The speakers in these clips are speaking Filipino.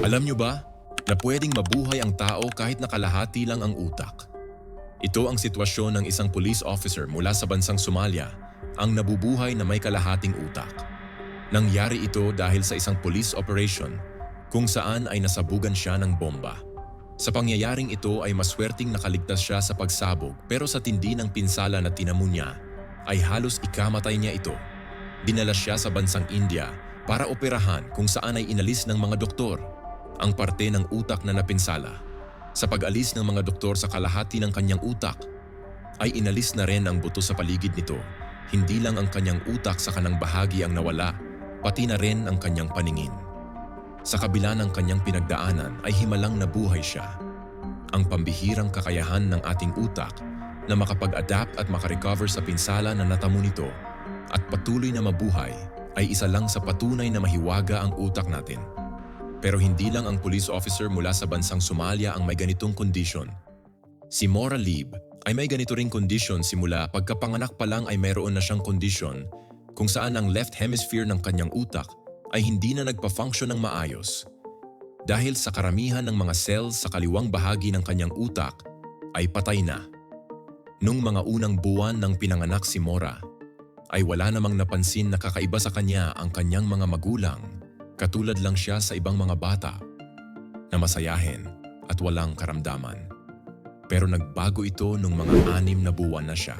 Alam nyo ba na pwedeng mabuhay ang tao kahit nakalahati lang ang utak? Ito ang sitwasyon ng isang police officer mula sa bansang Somalia ang nabubuhay na may kalahating utak. Nangyari ito dahil sa isang police operation kung saan ay nasabugan siya ng bomba. Sa pangyayaring ito ay maswerteng nakaligtas siya sa pagsabog pero sa tindi ng pinsala na tinamo niya ay halos ikamatay niya ito. Dinala siya sa bansang India para operahan kung saan ay inalis ng mga doktor ang parte ng utak na napinsala. Sa pag-alis ng mga doktor sa kalahati ng kanyang utak, ay inalis na rin ang buto sa paligid nito. Hindi lang ang kanyang utak sa kanang bahagi ang nawala, pati na rin ang kanyang paningin. Sa kabila ng kanyang pinagdaanan ay himalang nabuhay siya. Ang pambihirang kakayahan ng ating utak na makapag-adapt at makarecover sa pinsala na natamo nito at patuloy na mabuhay ay isa lang sa patunay na mahiwaga ang utak natin. Pero hindi lang ang police officer mula sa bansang Somalia ang may ganitong kondisyon. Si Mora Leib ay may ganito ring kondisyon simula pagkapanganak pa lang ay mayroon na siyang kondisyon kung saan ang left hemisphere ng kanyang utak ay hindi na nagpa-function ng maayos. Dahil sa karamihan ng mga cells sa kaliwang bahagi ng kanyang utak ay patay na. Nung mga unang buwan ng pinanganak si Mora, ay wala namang napansin na kakaiba sa kanya ang kanyang mga magulang Katulad lang siya sa ibang mga bata na masayahin at walang karamdaman. Pero nagbago ito nung mga anim na buwan na siya.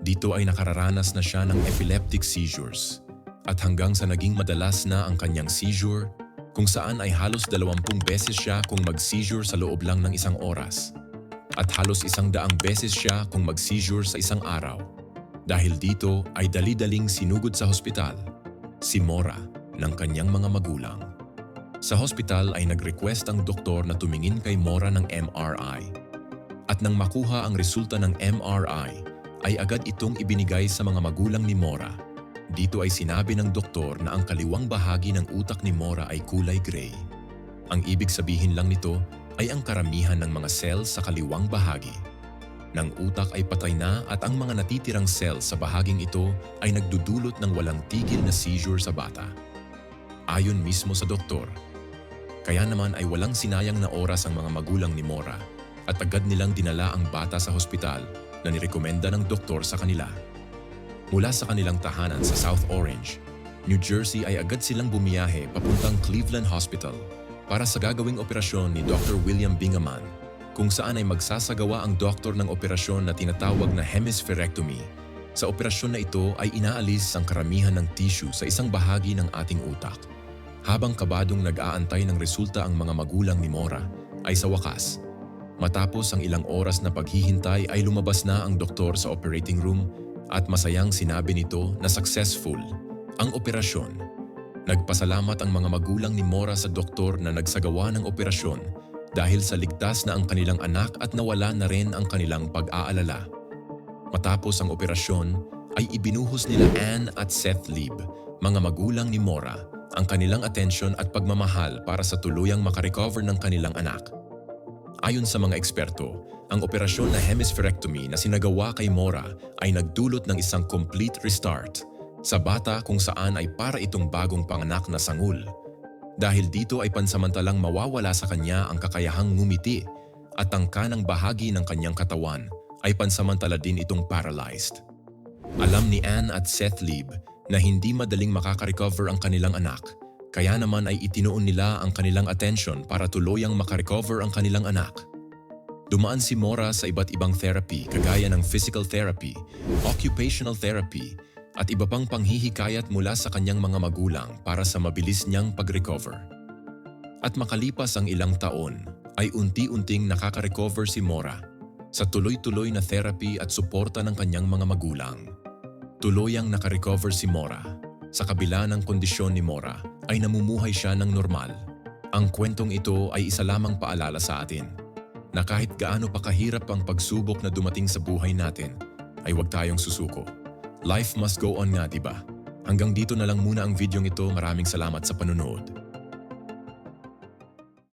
Dito ay nakararanas na siya ng epileptic seizures at hanggang sa naging madalas na ang kanyang seizure kung saan ay halos dalawampung beses siya kung mag-seizure sa loob lang ng isang oras at halos isang daang beses siya kung mag-seizure sa isang araw. Dahil dito ay dali-daling sinugod sa hospital si Mora ng kanyang mga magulang. Sa hospital ay nag-request ang doktor na tumingin kay Mora ng MRI. At nang makuha ang resulta ng MRI, ay agad itong ibinigay sa mga magulang ni Mora. Dito ay sinabi ng doktor na ang kaliwang bahagi ng utak ni Mora ay kulay gray. Ang ibig sabihin lang nito ay ang karamihan ng mga cells sa kaliwang bahagi ng utak ay patay na at ang mga natitirang cells sa bahaging ito ay nagdudulot ng walang tigil na seizure sa bata ayon mismo sa doktor. Kaya naman ay walang sinayang na oras ang mga magulang ni Mora at agad nilang dinala ang bata sa hospital na nirekomenda ng doktor sa kanila. Mula sa kanilang tahanan sa South Orange, New Jersey ay agad silang bumiyahe papuntang Cleveland Hospital para sa gagawing operasyon ni Dr. William Bingaman kung saan ay magsasagawa ang doktor ng operasyon na tinatawag na hemispherectomy. Sa operasyon na ito ay inaalis ang karamihan ng tissue sa isang bahagi ng ating utak habang kabadong nag-aantay ng resulta ang mga magulang ni Mora, ay sa wakas, matapos ang ilang oras na paghihintay ay lumabas na ang doktor sa operating room at masayang sinabi nito na successful ang operasyon. Nagpasalamat ang mga magulang ni Mora sa doktor na nagsagawa ng operasyon dahil sa ligtas na ang kanilang anak at nawala na rin ang kanilang pag-aalala. Matapos ang operasyon, ay ibinuhos nila Anne at Seth Lieb, mga magulang ni Mora, ang kanilang atensyon at pagmamahal para sa tuluyang makarecover ng kanilang anak. Ayon sa mga eksperto, ang operasyon na hemispherectomy na sinagawa kay Mora ay nagdulot ng isang complete restart sa bata kung saan ay para itong bagong panganak na sangul. Dahil dito ay pansamantalang mawawala sa kanya ang kakayahang ngumiti at ang kanang bahagi ng kanyang katawan ay pansamantala din itong paralyzed. Alam ni Anne at Seth Lieb na hindi madaling makaka-recover ang kanilang anak. Kaya naman ay itinuon nila ang kanilang attention para tuluyang makarecover ang kanilang anak. Dumaan si Mora sa iba't ibang therapy kagaya ng physical therapy, occupational therapy, at iba pang panghihikayat mula sa kanyang mga magulang para sa mabilis niyang pag-recover. At makalipas ang ilang taon, ay unti-unting nakaka-recover si Mora sa tuloy-tuloy na therapy at suporta ng kanyang mga magulang. Tuluyang nakarecover si Mora. Sa kabila ng kondisyon ni Mora ay namumuhay siya ng normal. Ang kwentong ito ay isa lamang paalala sa atin na kahit gaano pa kahirap ang pagsubok na dumating sa buhay natin, ay huwag tayong susuko. Life must go on nga, di ba? Hanggang dito na lang muna ang videong ito. Maraming salamat sa panunood.